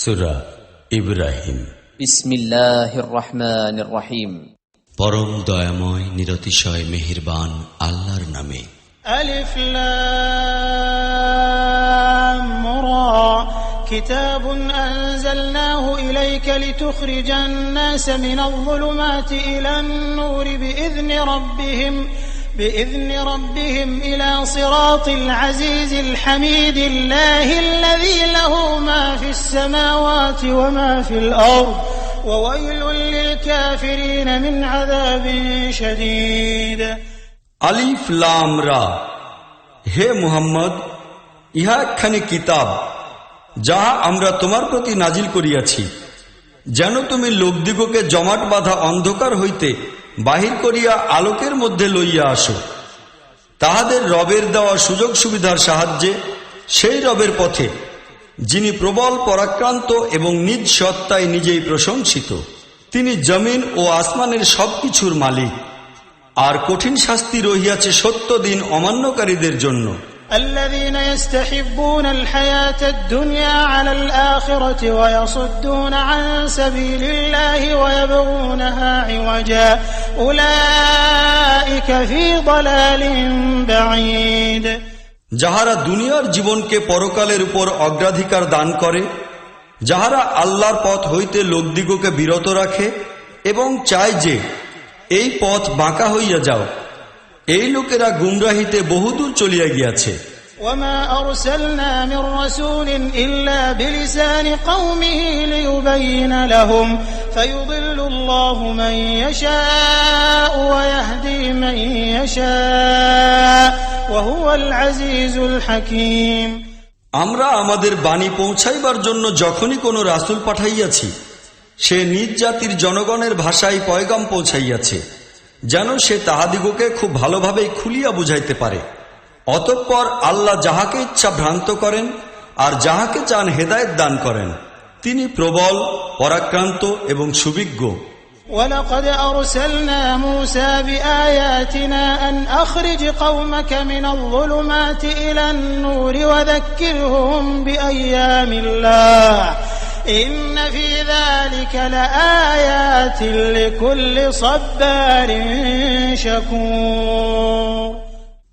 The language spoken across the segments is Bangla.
সুরা ইব্রাহিম بسم الله الرحمن الرحيم পরম দয়াময় নিরতিশয় মেহেরবান আল্লাহর নামে ألف لام را كتاب أنزلناه إليك لتخرج الناس من الظلمات إلى النور بإذن ربهم بإذن ربهم إلى صراط العزيز الحميد الله الذي له ما في السماوات وما في الأرض وويل للكافرين من عذاب شديد আলিফ লাম রা হে মুহাম্মদ ইহা একখানি কিতাব যাহা আমরা তোমার প্রতি নাজিল করিয়াছি যেন তুমি লোকদিগকে জমাট বাঁধা অন্ধকার হইতে বাহির করিয়া আলোকের মধ্যে লইয়া আসো। তাহাদের রবের দেওয়া সুযোগ সুবিধার সাহায্যে সেই রবের পথে, যিনি প্রবল পরাক্রান্ত এবং নিজ সত্তায় নিজেই প্রশংসিত, তিনি জমিন ও আসমানের সবকিছুর মালিক। আর কঠিন শাস্তি রহিয়াছে সত্য দিন অমান্যকারীদের জন্য। الذين يستحبون الحياة الدنيا على الآخرة ويصدون عن سبيل الله ويبغونها عوجا أولئك في ضلال بعيد যাহারা দুনিয়ার জীবনকে পরকালের উপর অগ্রাধিকার দান করে যাহারা আল্লাহর পথ হইতে লোকদিগকে বিরত রাখে এবং চায় যে এই পথ বাঁকা হইয়া যাও এই লোকেরা গুমরাহিতে বহুদূর চলিয়া গিয়াছে। আমরা আমাদের বাণী পৌঁছাইবার জন্য যখনই কোন রাসুল পাঠাইয়াছি সে নিজ জাতির জনগণের ভাষায় পয়গাম পৌঁছাইয়াছে। যেন সে তাহাদিগকে খুব ভালোভাবেই খুলিয়া বুঝাইতে পারে অতঃপর আল্লাহ যাহাকে ইচ্ছা ভ্রান্ত করেন আর যাহাকে চান হেদায়েত দান করেন তিনি প্রবল পরাক্রান্ত এবং সুবিজ্ঞ ولقد أرسلنا موسى بآياتنا أن أخرج قومك من الظلمات إلى النور وذكرهم بأيام الله إن في ذلك لآيات لكل صبار شكور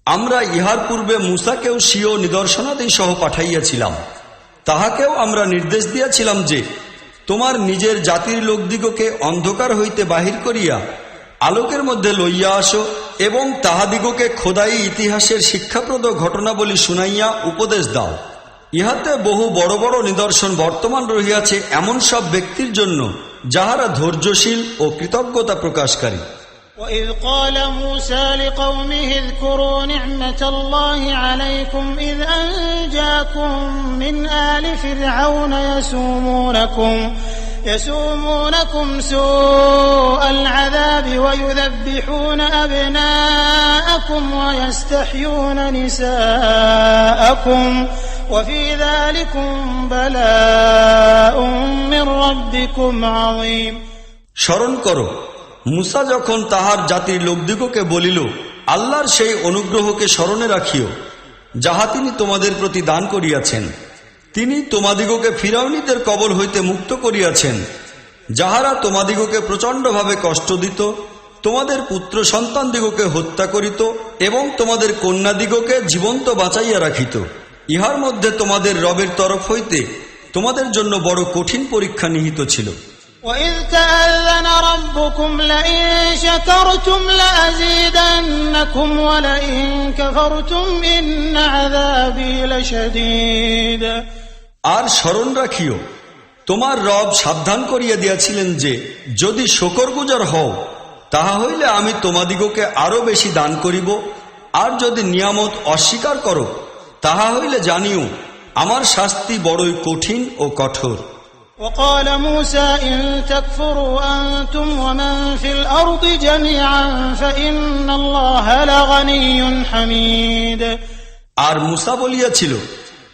আমরা ইহার পূর্বে মুসাকেও স্বীয় নিদর্শনাদি সহ পাঠাইয়াছিলাম তাহাকেও আমরা নির্দেশ দিয়াছিলাম যে তোমার নিজের জাতির লোকদিগকে অন্ধকার হইতে বাহির করিয়া আলোকের মধ্যে লইয়া আসো এবং তাহাদিগকে খোদাই ইতিহাসের শিক্ষাপ্রদ ঘটনাবলী শুনাইয়া উপদেশ দাও ইহাতে বহু বড় বড় নিদর্শন বর্তমান রহিয়াছে এমন সব ব্যক্তির জন্য যাহারা ধৈর্যশীল ও কৃতজ্ঞতা প্রকাশকারী وإذ قال موسى لقومه اذكروا نعمة الله عليكم إذ أنجاكم من آل فرعون يسومونكم يسومونكم سوء العذاب ويذبحون أبناءكم ويستحيون نساءكم وفي ذلكم بلاء من ربكم عظيم স্মরণ করো মুসা যখন তাহার জাতির লোকদিগকে বলিল আল্লাহর সেই অনুগ্রহকে স্মরণে রাখিও যাহা তিনি তোমাদের প্রতি দান করিয়াছেন তিনি তোমাদিগকে ফিরাউনিদের কবল হইতে মুক্ত করিয়াছেন যাহারা তোমাদিগকে প্রচণ্ডভাবে কষ্ট দিত তোমাদের পুত্র সন্তানদিগকে হত্যা করিত এবং তোমাদের কন্যাদিগকে জীবন্ত বাঁচাইয়া রাখিত ইহার মধ্যে তোমাদের রবের তরফ হইতে তোমাদের জন্য বড় কঠিন পরীক্ষা নিহিত ছিল وإذ تأذن ربكم لئن شكرتم لأزيدنكم ولئن كفرتم إن عذابي لشديد আর স্মরণ রাখিও তোমার রব সাবধান করিয়া দিয়াছিলেন যে যদি শকর গুজার হও তাহা হইলে আমি তোমাদিগকে আরো বেশি দান করিব আর যদি নিয়ামত অস্বীকার করো তাহা হইলে জানিও আমার শাস্তি বড়ই কঠিন ও কঠোর وقال موسى إن تكفروا أنتم ومن في الأرض جميعا فإن الله لغني حميد আর মুসা বলিয়াছিল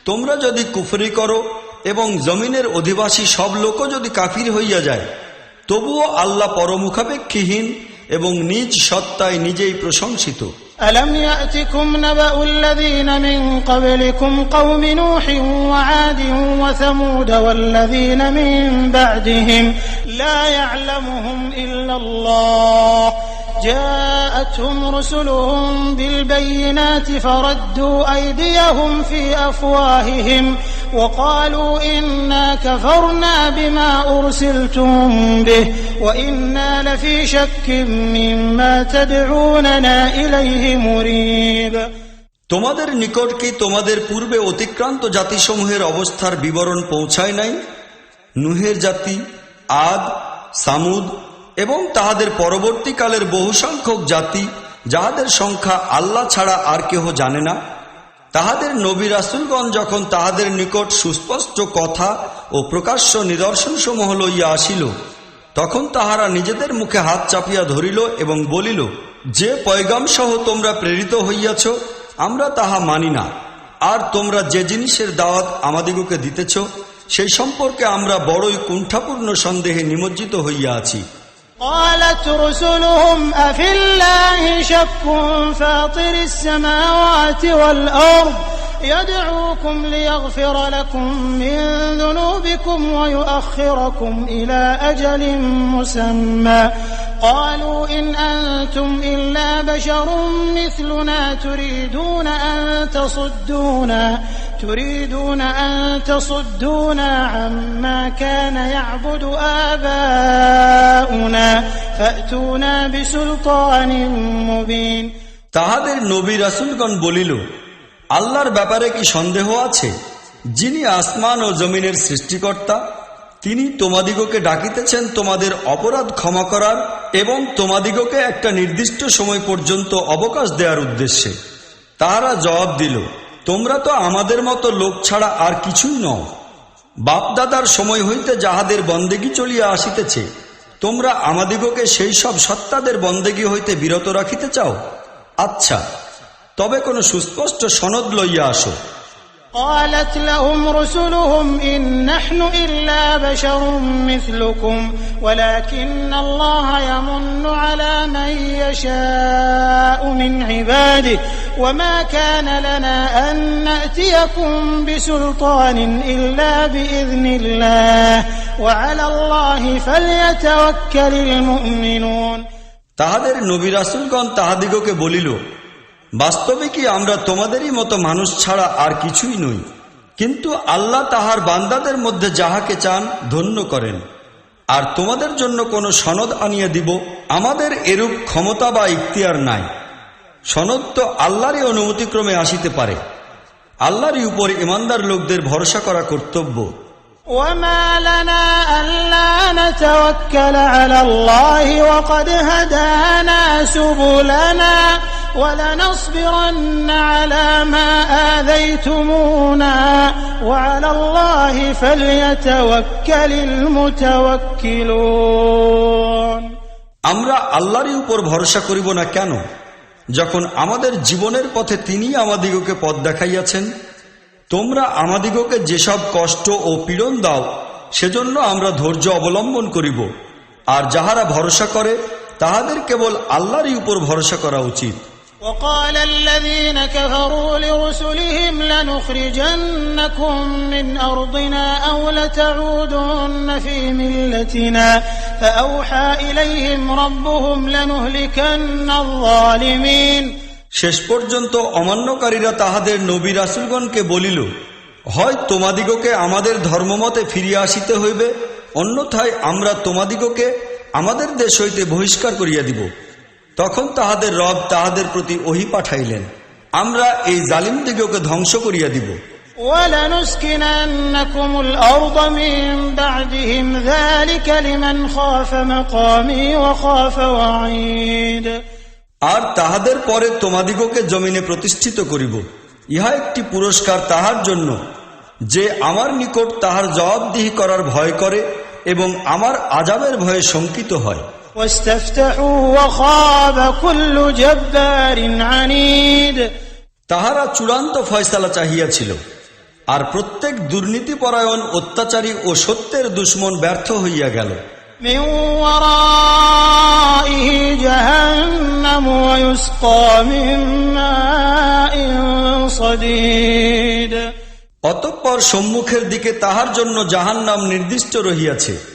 তোমরা যদি কুফরি করো এবং জমিনের অধিবাসী সব লোকও যদি কাফির হইয়া যায় তবুও আল্লাহ পরমুখাপেক্ষীহীন এবং নিজ সত্তায় নিজেই প্রশংসিত ألم يأتكم نبأ الذين من قبلكم قوم نوح وعاد وثمود والذين من بعدهم لا يعلمهم إلا الله جاءتهم رسلهم بالبينات فردوا أيديهم في أفواههم وقالوا إنا كفرنا بما أرسلتم به وإنا لفي شك مما تدعوننا إليه مريب তোমাদের নিকট কি তোমাদের পূর্বে অতিক্রান্ত জাতিসমূহের অবস্থার বিবরণ পৌঁছায় নাই নুহের জাতি আদ সামুদ এবং তাহাদের পরবর্তীকালের বহু সংখ্যক জাতি, যাহাদের সংখ্যা আল্লাহ ছাড়া আর কেহ জানে না, তাহাদের নবী রাসুলগণ যখন তাহাদের নিকট সুস্পষ্ট কথা ও প্রকাশ্য নিদর্শনসমূহ লইয়া আসিল, তখন তাহারা নিজেদের মুখে হাত চাপিয়া ধরিল এবং বলিল, যে পয়গাম সহ তোমরা প্রেরিত হইয়াছ, আমরা তাহা মানি না। আর তোমরা যে জিনিসের দাওয়াত আমাদিগকে দিতেছ, সেই সম্পর্কে আমরা বড়ই কুণ্ঠাপূর্ণ সন্দেহে নিমজ্জিত হইয়া আছি। قالت رسلهم أفي الله شك فاطر السماوات والأرض؟ يدعوكم ليغفر لكم من ذنوبكم ويؤخركم إلى أجل مسمى قالوا إن أنتم إلا بشر مثلنا تريدون أن تصدونا تريدون أن تصدونا عما كان يعبد آباؤنا فأتونا بسلطان مبين তাহাদের নবী রাসুলগণ বলিল আল্লাহর ব্যাপারে কি সন্দেহ আছে? যিনি আসমান ও জমিনের সৃষ্টিকর্তা, তিনি তোমাদিগকে ডাকিতেছেন তোমাদের অপরাধ ক্ষমা করার এবং তোমাদিগকে একটা নির্দিষ্ট সময় পর্যন্ত অবকাশ দেওয়ার উদ্দেশ্যে। তাহারা জবাব দিল, তোমরা তো আমাদের মতো লোক ছাড়া আর কিছুই নও। বাপদাদার সময় হইতে যাহাদের বন্দেগী চলিয়া আসিতেছে, তোমরা আমাদিগকে সেই সব সত্তাদের বন্দেগী হইতে বিরত রাখিতে চাও? আচ্ছা তবে কোনো সুস্পষ্ট সনদ লইয়া আসো قالت لهم رسلهم إن نحن إلا بشر مثلكم ولكن الله يمن على من يشاء من عباده وما كان لنا أن نأتيكم بسلطان إلا بإذن الله وعلى الله فليتوكل المؤمنون তাহাদের নবী রাসুলগণ তাহাদিগকে বলিল বাস্তবে কি আমরা তোমাদেরই মতো মানুষ ছাড়া আর কিছুই নই কিন্তু আল্লাহ তাহার বান্দাদের মধ্যে যাহাকে চান ধন্য করেন আর তোমাদের জন্য কোনো সনদ আনিয়ে দিব আমাদের এরূপ ক্ষমতা বা ইখতিয়ার নাই সনদ তো আল্লাহরই অনুমতিক্রমে আসিতে পারে আল্লাহরই উপর ইমানদার লোকদের ভরসা করা কর্তব্য وما لنا ألا نتوكل على الله وقد هدانا سبلنا ولنصبرن على ما آذيتمونا وعلى الله فليتوكل المتوكلون আমরা আল্লাহরই উপর ভরসা করিব না কেন যখন আমাদের জীবনের পথে তিনি আমাদিগকে পথ দেখাইয়াছেন তোমরা আমাদিগকে যেসব কষ্ট ও পীড়ন দাও সেজন্য আমরা ধৈর্য অবলম্বন করিব আর যাহারা ভরসা করে তাহাদের কেবল আল্লাহরই উপর ভরসা করা উচিত وقال الذين كفروا لرسلهم لنخرجنكم من أرضنا أو لتعودن في ملتنا فأوحى إليهم ربهم لنهلكن الظالمين শেষ পর্যন্ত অমান্যকারীরা তাহাদের নবী রাসুলগণকে বলিল হয় তোমাদিগকে আমাদের ধর্মমতে ফিরিয়া আসিতে হইবে অন্যথায় আমরা তোমাদিগকে আমাদের দেশ হইতে বহিষ্কার করিয়া দিব তখন তাহাদের রব তাহাদের প্রতি ওহি পাঠাইলেন আমরা এই জালিম দিগকে ধ্বংস করিয়া দিব। আর তাহাদের পরে তোমাদিগকে জমিনে প্রতিষ্ঠিত করিব। ইহা একটি পুরস্কার তাহার জন্য যে আমার নিকট তাহার জবাবদিহি করার ভয় করে এবং আমার আজামের ভয়ে শঙ্কিত হয়। তাহারা চূড়ান্ত ফয়সালা চাহিয়াছিল আর প্রত্যেক দুর্নীতিপরায়ণ অত্যাচারী ও সত্যের দুশ্মন ব্যর্থ হইয়া গেল। অতঃপর সম্মুখের দিকে তাহার জন্য জাহান নাম নির্দিষ্ট রহিয়াছে।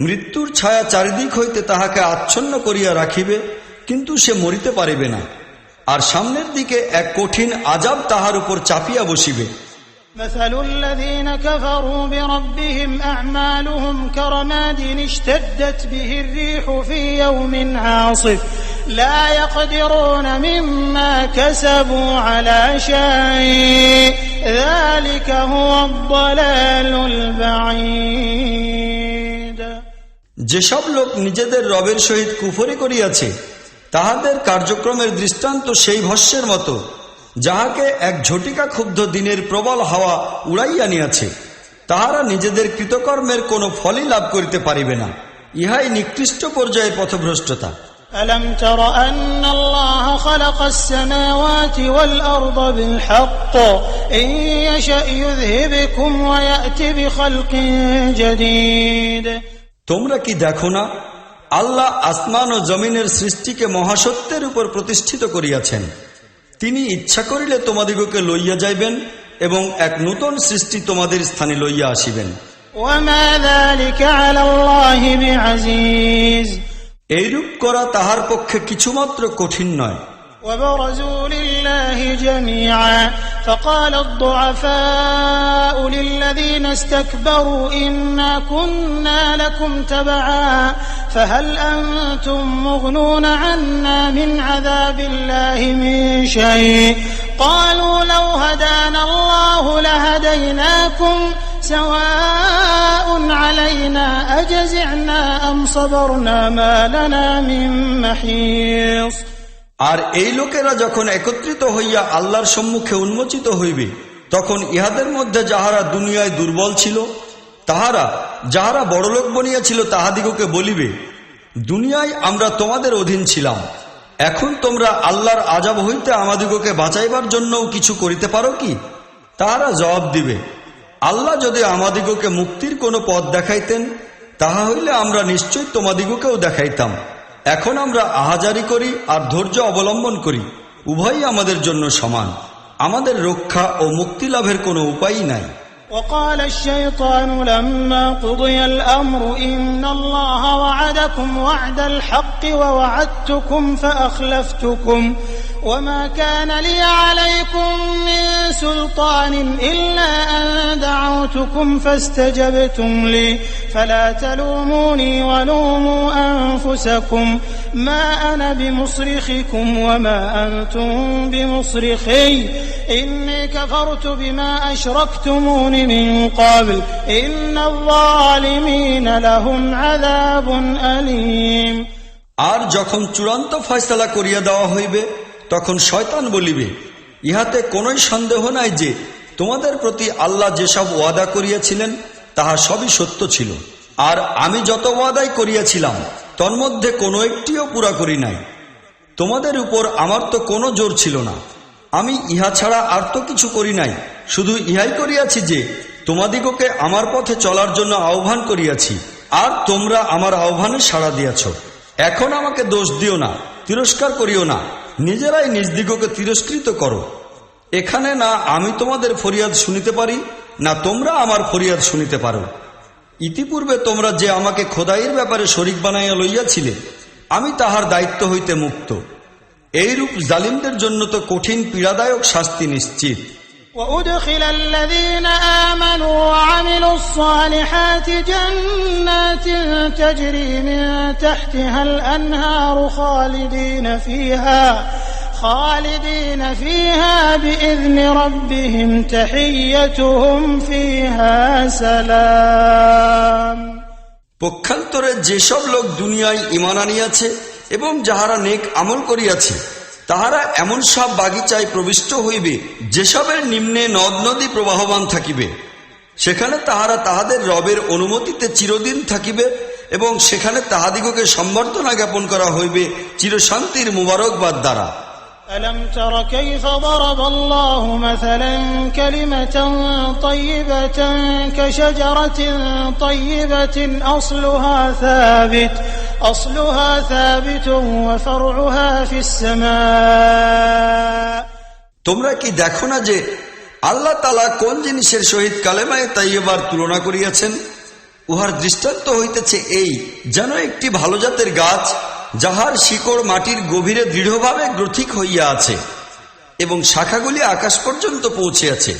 মৃত্যুর ছায়া চারিদিক হইতে তাহাকে আচ্ছন্ন করিয়া রাখিবে কিন্তু সে মরিতে পারিবে না আর সামনের দিকে এক কঠিন আজাব তাহার উপর চাপিয়া বসিবে مثل الذين كفروا بربهم أعمالهم كرماد اشتدت به الريح في يوم عاصف لا يقدرون مما كسبوا على شيء ذلك هو الضلال البعيد যেসব লোক নিজেদের রবের সহিত কুফরি করিয়াছে তাহাদের কার্যক্রমের দৃষ্টান্ত সেই ভস্যের মতো যাহাকে এক ঝটিকা ক্ষুব্ধ দিনের প্রবল হাওয়া উড়াইয়া নিয়াছে তাহারা নিজেদের কৃতকর্মের কোনো ফলই লাভ করিতে পারিবে না ইহাই নিকৃষ্ট পর্যায়ের পথভ্রষ্টতা ألم تر أن الله خلق السماوات والأرض بالحق إن يشأ يذهبكم ويأت بخلق جديد তোমরা কি দেখো না আল্লাহ আসমান ও জমিনের সৃষ্টিকে মহাসত্যের উপর প্রতিষ্ঠিত করিয়াছেন। তিনি ইচ্ছা করিলে তোমাদিগকে লইয়া যাইবেন এবং এক নূতন সৃষ্টি তোমাদের স্থানে লইয়া আসিবেন। এইরূপ করা তাহার পক্ষে কিছুমাত্র কঠিন নয়। وبرزوا لله جميعا. فقال الضعفاء للذين استكبروا إنا كنا لكم تبعا. فهل أنتم مغنون عنا من عذاب الله من شيء؟ قالوا لو هدانا الله لهديناكم سواء علينا أجزعنا أم صبرنا ما لنا من محيص. আর এই লোকেরা যখন একত্রিত হইয়া আল্লাহর সম্মুখে উন্মোচিত হইবে, তখন ইহাদের মধ্যে যাহারা দুনিয়ায় দুর্বল ছিল, তাহারা, যাহারা বড়লোক বনিয়াছিল তাহাদিগকে বলিবে, দুনিয়ায় আমরা তোমাদের অধীন ছিলাম। এখন তোমরা আল্লাহর আজাব হইতে আমাদিগকে বাঁচাইবার জন্যও কিছু করিতে পারো কি? তাহারা জবাব দিবে, আল্লাহ যদি আমাদিগকে মুক্তির কোনো পথ দেখাইতেন, তাহা হইলে আমরা নিশ্চয় তোমাদিগকেও দেখাইতাম। এখন আমরা আহাজারি করি আর ধৈর্য অবলম্বন করি উভয়ই আমাদের জন্য সমান আমাদের রক্ষা ও মুক্তি লাভের কোনো উপায়ই নাই وقال الشيطان لما قضي الأمر إن الله وعدكم وعد الحق ووعدتكم فأخلفتكم وما كان لي عليكم من سلطان إلا أن دعوتكم فاستجبتم لي فلا تلوموني ولوموا أنفسكم ما أنا بمصرخكم وما أنتم بمصرخي إني كفرت بما أشركتمون من قبل إن الظالمين لهم عذاب أليم আর যখন চূড়ান্ত ফয়সালা করিয়া দেওয়া হইবে তখন শয়তান বলিবে ইহাতে কোনোই সন্দেহ নাই যে তোমাদের প্রতি আল্লাহ যেসব ওয়াদা করিয়াছিলেন, তাহা সবই সত্য ছিল। আর আমি যত ওয়াদাই করিয়াছিলাম তন্মধ্যে কোনো একটিও পুরা করি নাই। তোমাদের উপর আমার তো কোনো জোর ছিল না। আমি ইহা ছাড়া আর তো কিছু করি নাই। শুধু ইহাই করিয়াছি যে, তোমাদিগকে আমার পথে চলার জন্য আহ্বান করিয়াছি, আর তোমরা আমার আহ্বানে সাড়া দিয়াছ। এখন আমাকে দোষ দিও না, তিরস্কার করিও না। নিজেরাই নিজদিগকে তিরস্কৃত করো। এখানে না আমি তোমাদের ফরিয়াদ শুনিতে পারি না তোমরা আমার ফরিয়াদ শুনিতে পারো ইতিপূর্বে তোমরা যে আমাকে খোদাইয়ের ব্যাপারে শরিক বানাইয়া লইয়াছিলে আমি তাহার দায়িত্ব হইতে মুক্ত এইরূপ জালিমদের জন্য তো কঠিন পীড়াদায়ক শাস্তি নিশ্চিত وأدخل الذين آمنوا وعملوا الصالحات جنات تجري من تحتها الأنهار خالدين فيها خالدين فيها بإذن ربهم تحيتهم فيها سلام পক্ষান্তরে যেসব লোক দুনিয়ায় ইমান আনিয়াছে এবং যাহারা নেক আমল করিয়াছে তাহারা এমন সব বাগিচায় প্রবিষ্ট হইবে যেসবের নিম্নে নদ নদী প্রবাহমান থাকিবে সেখানে তাহারা তাহাদের রবের অনুমতিতে চিরদিন থাকিবে এবং সেখানে তাহাদিগকে সম্বর্ধনা জ্ঞাপন করা হইবে চিরশান্তির মুবারকবাদ দ্বারা ألم تر كيف ضرب الله مثلا كلمة طيبة كشجرة طيبة أصلها ثابت أصلها ثابت وفرعها في السماء তোমরা কি দেখো না যে আল্লাহ তালা কোন জিনিসের সহিত কালেমায় তাইয়েবার তুলনা করিয়াছেন উহার দৃষ্টান্ত হইতেছে এই যেন একটি ভালো জাতের গাছ যাহার শিকড় মাটির গভীরে দৃঢ়ভাবে গ্রথিক হইয়া আছে এবং শাখাগুলি আকাশ পর্যন্ত পৌঁছিয়াছে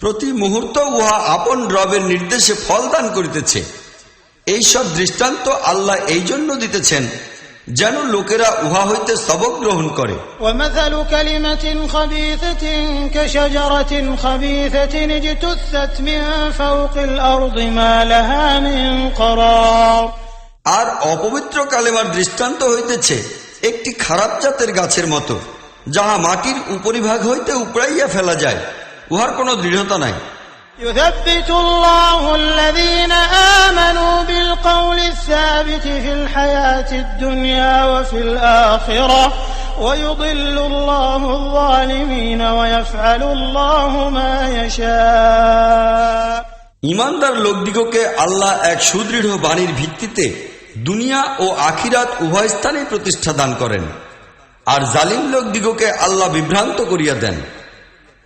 প্রতি মুহূর্ত উহা আপন রবের নির্দেশে ফল দান করিতেছে। এইসব দৃষ্টান্ত আল্লাহ এই জন্য দিতেছেন যেন লোকেরা উহা হইতে সবক গ্রহণ করে ومثل كلمة خبيثة كشجرة خبيثة اجتثت من فوق الأرض ما لها من قرار আর অপবিত্র কালেমার দৃষ্টান্ত হইতেছে একটি খারাপ জাতের গাছের মতো যাহা মাটির উপরিভাগ হইতে উপড়াইয়া ফেলা যায় উহার কোনো দৃঢ়তা নাই يثبت الله الذين آمنوا بالقول الثابت في الحياة الدنيا وفي الآخرة ويضل الله الظالمين ويفعل الله ما يشاء ইমানদার লোকদিগকে আল্লাহ এক সুদৃঢ় বাণীর ভিত্তিতে দুনিয়া ও আখিরাত উভয় স্থানে প্রতিষ্ঠা দান করেন আর জালিম লোকদিগকে আল্লাহ বিভ্রান্ত করিয়া দেন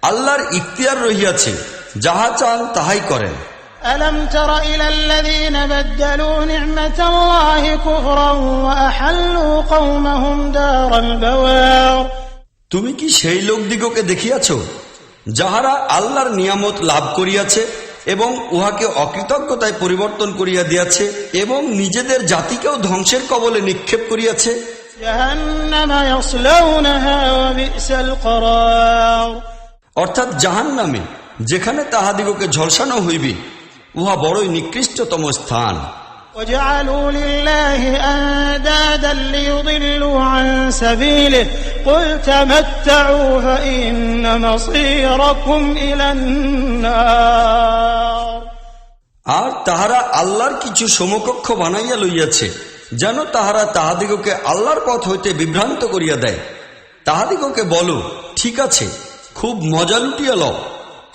আল্লাহর ইখতিয়ার রহিয়াছে যাহা চান তাহাই করেন ألم تر إلى الذين بدلوا نعمة الله كفرا وأحلوا قومهم دار البوار তুমি কি সেই লোকদিগকে দেখিয়াছ যাহারা আল্লাহর নিয়ামত লাভ করিয়াছে এবং উহাকে অকৃতজ্ঞতায় পরিবর্তন করিয়া দিয়াছে এবং নিজেদের জাতিকেও ধ্বংসের কবলে নিক্ষেপ করিয়াছে جهنم يصلونها وبئس القرار অর্থাৎ জাহান নামে যেখানে তাহাদিগকে ঝলসানো হইবে উহা বড়ই নিকৃষ্টতম স্থান وجعلوا لله أندادا ليضلوا عن سبيله قل تمتعوا فإن مصيركم إلى النار আর তাহারা আল্লাহর কিছু সমকক্ষ বানাইয়া লইয়াছে যেন তাহারা তাহাদিগকে আল্লাহর পথ হইতে বিভ্রান্ত করিয়া দেয় তাহাদিগকে বলো ঠিক আছে খুব মজা লুটিয়া লও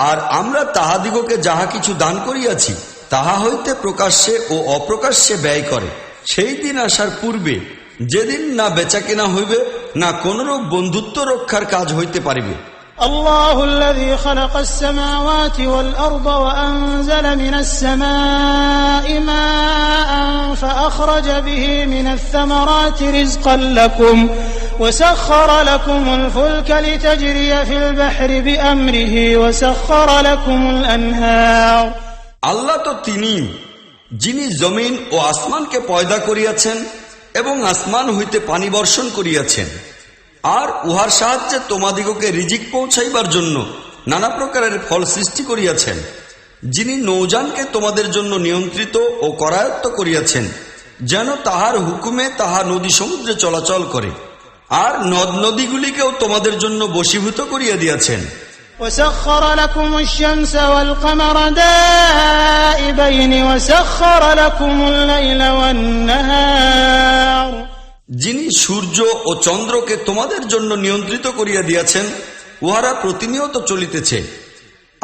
আর আমরা তাহাদিগকে যাহা কিছু দান করিয়াছি তাহা হইতে প্রকাশ্যে ও অপ্রকাশ্যে ব্যয় করে সেই দিন আসার পূর্বে যেদিন না বেচা কেনা হইবে না কোনরূপ বন্ধুত্ব রক্ষার কাজ হইতে পারিবে الله الذي خلق السماوات والأرض وأنزل من السماء ماء فأخرج به من الثمرات رزقا لكم وسخر لكم الفلك لتجري في البحر بأمره وسخر لكم الأنهار আল্লাহ তো তিনি যিনি জমিন ও আসমানকে পয়দা করিয়াছেন এবং আসমান হইতে পানি বর্ষণ করিয়াছেন আর উহার সাহায্যে তোমাদিগকে রিজিক পৌঁছাইবার জন্য নানা প্রকারের ফল সৃষ্টি করিয়াছেন যিনি নৌজানকে তোমাদের জন্য নিয়ন্ত্রিত ও করায়ত্ত করিয়াছেন যেন তাহার হুকুমে তাহা নদী সমুদ্রে চলাচল করে আর নদ নদীগুলিকেও তোমাদের জন্য বশীভূত করিয়া দিয়াছেন وسخر لكم الشمس والقمر دائبين وسخر لكم الليل والنهار যিনি সূর্য ও চন্দ্রকে তোমাদের জন্য নিয়ন্ত্রিত করিয়া দিয়াছেন উহারা প্রতিনিয়ত চলিতেছে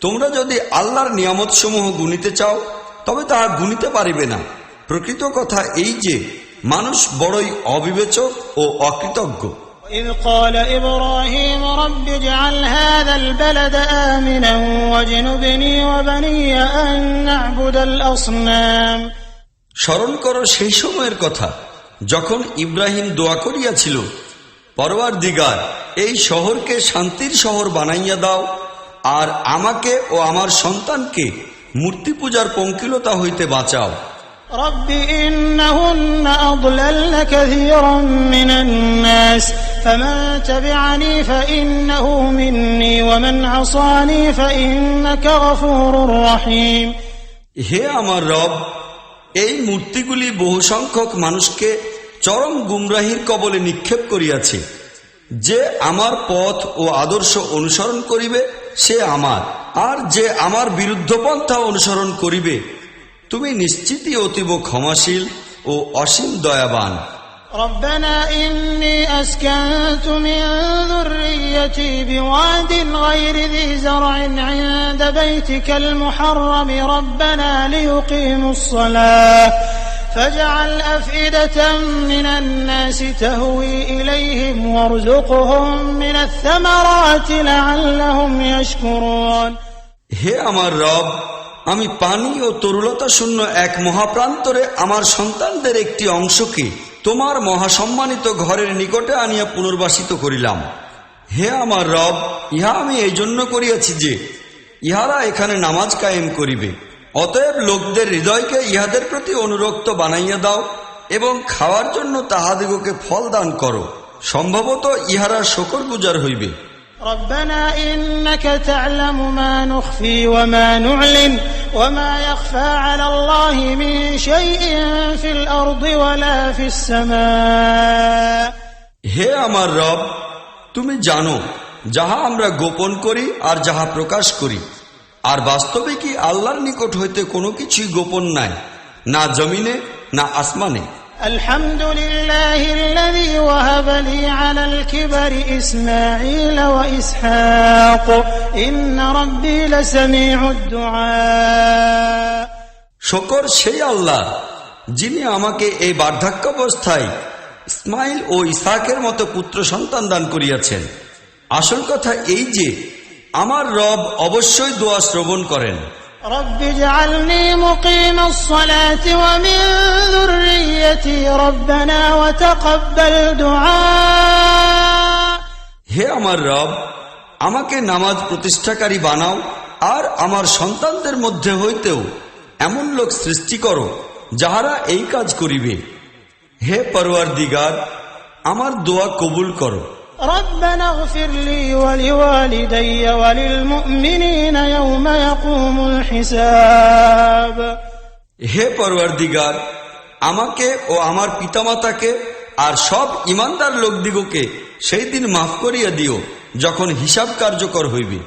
তোমরা যদি আল্লাহর নিয়ামত সমূহ গুনিতে চাও তবে তাহা গুনিতে পারিবে না প্রকৃত কথা এই যে মানুষ বড়ই অবিবেচক ও অকৃতজ্ঞ إذ قال إبراهيم رب اجعل هذا البلد آمنا واجنبني وبني أن نعبد الأصنام স্মরণ করো সেই সময়ের কথা যখন ইব্রাহিম দোয়া করিয়াছিল পরওয়ার দিগার এই শহরকে শান্তির শহর বানাইয়া দাও আর আমাকে ও আমার সন্তানকে মূর্তি পূজার পঙ্কিলতা হইতে বাঁচাও رب إنهن أضللن كثيرا من الناس فمن تبعني فإنه مني ومن عصاني فإنك غفور رحيم হে আমার রব এই মূর্তিগুলি বহু সংখ্যক মানুষকে চরম গুমরাহির কবলে নিক্ষেপ করিয়াছে যে আমার পথ ও আদর্শ অনুসরণ করিবে সে আমার আর যে আমার বিরুদ্ধ পন্থা অনুসরণ করিবে তুমি নিশ্চিতই অতীব ক্ষমাশীল ও অসীম দয়াবান ربنا إني أسكنت من ذريتي بواد غير ذي زرع عند بيتك المحرم ربنا ليقيموا الصلاة فاجعل أفئدة من الناس تهوي إليهم وارزقهم من الثمرات لعلهم يشكرون হে আমার রব আমি পানি ও তরুলতা শূন্য এক মহাপ্রান্তরে আমার সন্তানদের একটি অংশকে তোমার মহাসম্মানিত ঘরের নিকটে আনিয়া পুনর্বাসিত করিলাম হে আমার রব ইহা আমি এই জন্য করিয়াছি যে ইহারা এখানে নামাজ কায়েম করিবে অতএব লোকদের হৃদয়কে ইহাদের প্রতি অনুরক্ত বানাইয়া দাও এবং খাওয়ার জন্য তাহাদিগকে ফল দান করো সম্ভবত ইহারা শকর গুজার হইবে ربنا إنك تعلم ما نخفي وما نعلن وما يخفى على الله من شيء في الأرض ولا في السماء হে আমার রব তুমি জানো যাহা আমরা গোপন করি আর যাহা প্রকাশ করি আর বাস্তবে কি আল্লাহর নিকট হইতে কোনো কিছুই গোপন নাই না জমিনে না আসমানে الحمد لله الذي وهب لي على الكبر إسماعيل وإسحاق إن ربي لسميع الدعاء শকর সেই আল্লাহ যিনি আমাকে এই বার্ধক্যাবস্থায় ইসমাইল ও ইসাকের মতো পুত্র সন্তান দান করিয়াছেন আসল কথা এই যে আমার রব অবশ্যই দোয়া শ্রবণ করেন। হে আমার রব আমাকে নামাজ প্রতিষ্ঠাকারী বানাও আর আমার সন্তানদের মধ্যে হইতেও এমন লোক সৃষ্টি করো যাহারা এই কাজ করিবে। হে পরওয়ার দিগার আমার দোয়া কবুল করো। ربنا اغفر لي ولوالدي وللمؤمنين يوم يقوم الحساب হে পরওয়ার দিগার আমাকে ও আমার পিতামাতাকে আর সব ইমানদার লোকদিগকে সেই দিন মাফ করিয়া দিও যখন হিসাব কার্যকর হইবে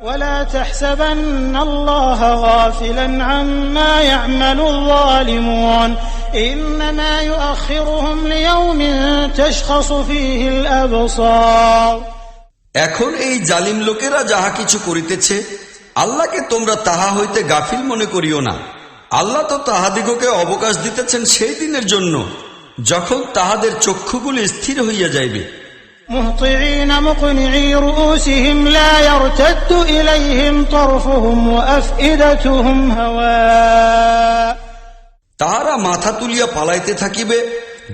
ولا تحسبن الله غافلا عما يعمل الظالمون إنما يؤخرهم ليوم تشخص فيه الأبصار এখন এই জালিম লোকেরা যাহা কিছু করিতেছে আল্লাহকে তোমরা তাহা হইতে গাফিল মনে করিও না আল্লাহ তো তাহাদিগকে অবকাশ দিতেছেন সেই দিনের জন্য যখন তাহাদের চক্ষুগুলি স্থির হইয়া যাইবে مهطعين مقنعي رؤوسهم لا يرتد إليهم طرفهم وأفئدتهم هواء তাহারা মাথা তুলিয়া পালাইতে থাকিবে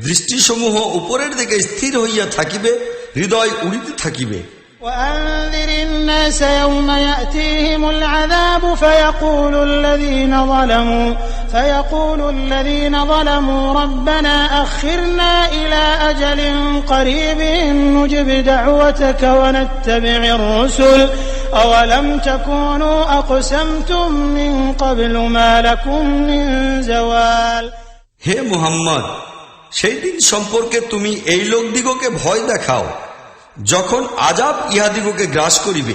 দৃষ্টিসমূহ উপরের দিকে স্থির হইয়া থাকিবে হৃদয় উড়িতে থাকিবে وأنذر الناس يوم يأتيهم العذاب فيقول الذين ظلموا فيقول الذين ظلموا ربنا أخرنا إلى أجل قريب نجب دعوتك ونتبع الرسل أولم تكونوا أقسمتم من قبل ما لكم من زوال হে মুহাম্মদ সেই দিন সম্পর্কে তুমি এই লোকদিগকে ভয় দেখাও যখন আজাব ইহাদিগকে গ্রাস করিবে,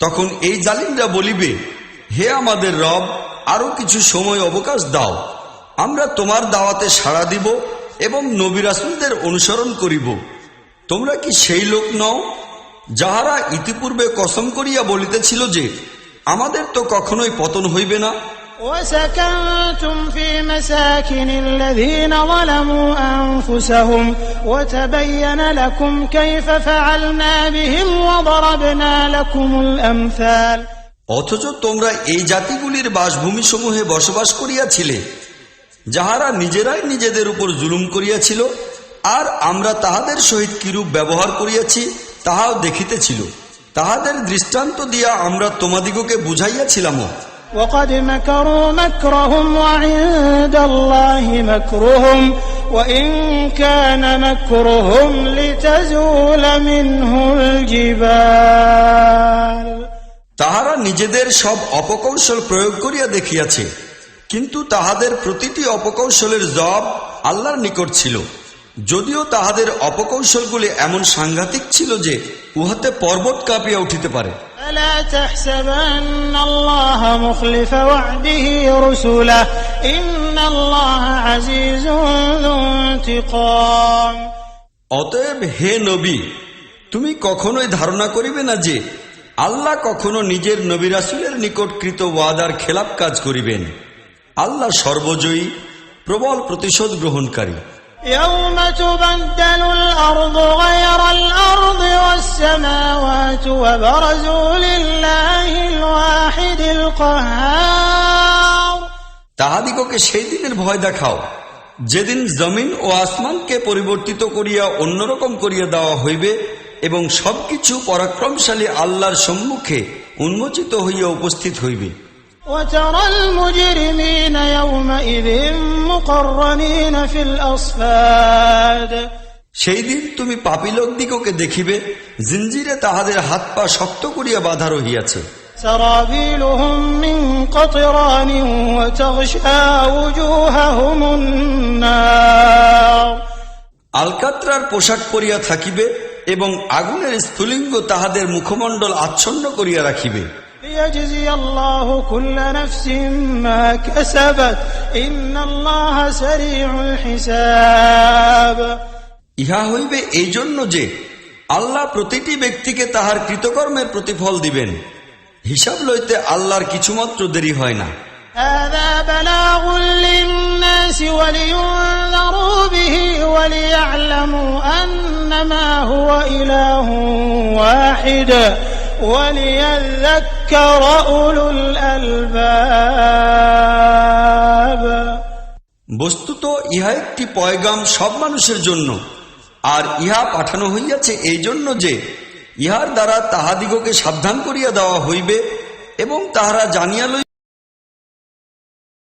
তখন এই জালিমরা বলিবে, হে আমাদের রব, আরও কিছু সময় অবকাশ দাও। আমরা তোমার দাওয়াতে সাড়া দিব এবং নবী রাসূলদের অনুসরণ করিব। তোমরা কি সেই লোক নও, যাহারা ইতিপূর্বে কসম করিয়া বলিতেছিল যে, আমাদের তো কখনোই পতন হইবে না? وسكنتم في مساكن الذين ظلموا أنفسهم وتبين لكم كيف فعلنا بهم وضربنا لكم الأمثال অথচ তোমরা এই জাতিগুলির বাসভূমি সমূহে বসবাস করিয়াছিলে যাহারা নিজেরাই নিজেদের উপর জুলুম করিয়াছিল আর আমরা তাহাদের সহিত কিরূপ ব্যবহার করিয়াছি তাহাও দেখিতেছিল তাহাদের দৃষ্টান্ত দিয়া আমরা তোমাদিগকে বুঝাইয়াছিলামও وقد مكروا مكرهم وعند الله مكرهم وإن كان مكرهم لتزول منه الجبال তাহারা নিজেদের সব অপকৌশল প্রয়োগ করিয়া দেখিয়াছে কিন্তু তাহাদের প্রতিটি অপকৌশলের জব আল্লাহর নিকট ছিল যদিও তাহাদের অপকৌশলগুলি এমন সাংঘাতিক ছিল যে উহাতে পর্বত কাঁপিয়া উঠিতে পারে فلا تحسبن الله مخلف وعده رسله إن الله عزيز ذو انتقام অতএব হে নবী তুমি কখনোই ধারণা করিবে না যে আল্লাহ কখনো নিজের নবী রাসুলের নিকট কৃত ওয়াদার খেলাপ কাজ করিবেন আল্লাহ সর্বজয়ী প্রবল প্রতিশোধ গ্রহণকারী يوم تبدل الأرض غير الأرض والسماوات وبرزوا لله الواحد القهار তাহাদিগকে সেই দিনের ভয় দেখাও যেদিন জমিন ও আসমানকে পরিবর্তিত করিয়া অন্যরকম করিয়া দেওয়া হইবে এবং সবকিছু পরাক্রমশালী আল্লাহর সম্মুখে উন্মোচিত হইয়া উপস্থিত হইবে وترى المجرمين يومئذ مقرنين في الأصفاد সেই দিন তুমি পাপী লোকদিগকে দেখিবে জিঞ্জিরে তাহাদের হাত পা শক্ত করিয়া বাধা রহিয়াছে سرابيلهم من قطران وتغشى وجوههم النار আলকাত্রার পোশাক পরিয়া থাকিবে এবং আগুনের স্ফুলিঙ্গ তাহাদের মুখমণ্ডল আচ্ছন্ন করিয়া রাখিবে ليجزي الله كل نفس ما كسبت إن الله سريع الحساب ইহা হইবে এই জন্য যে আল্লাহ প্রতিটি ব্যক্তিকে তাহার কৃতকর্মের প্রতিফল দিবেন হিসাব লইতে আল্লাহর কিছুমাত্র দেরি হয় না هذا بلاغ للناس ولينذروا به وليعلموا أنما هو إله واحد وليذكر أولو الألباب বস্তুত ইহা একটি পয়গাম সব মানুষের জন্য। আর ইহা পাঠানো হইয়াছে এই জন্য যে, ইহার দ্বারা তাহাদিগকে সাবধান করিয়া দেওয়া হইবে এবং তাহারা জানিয়া লই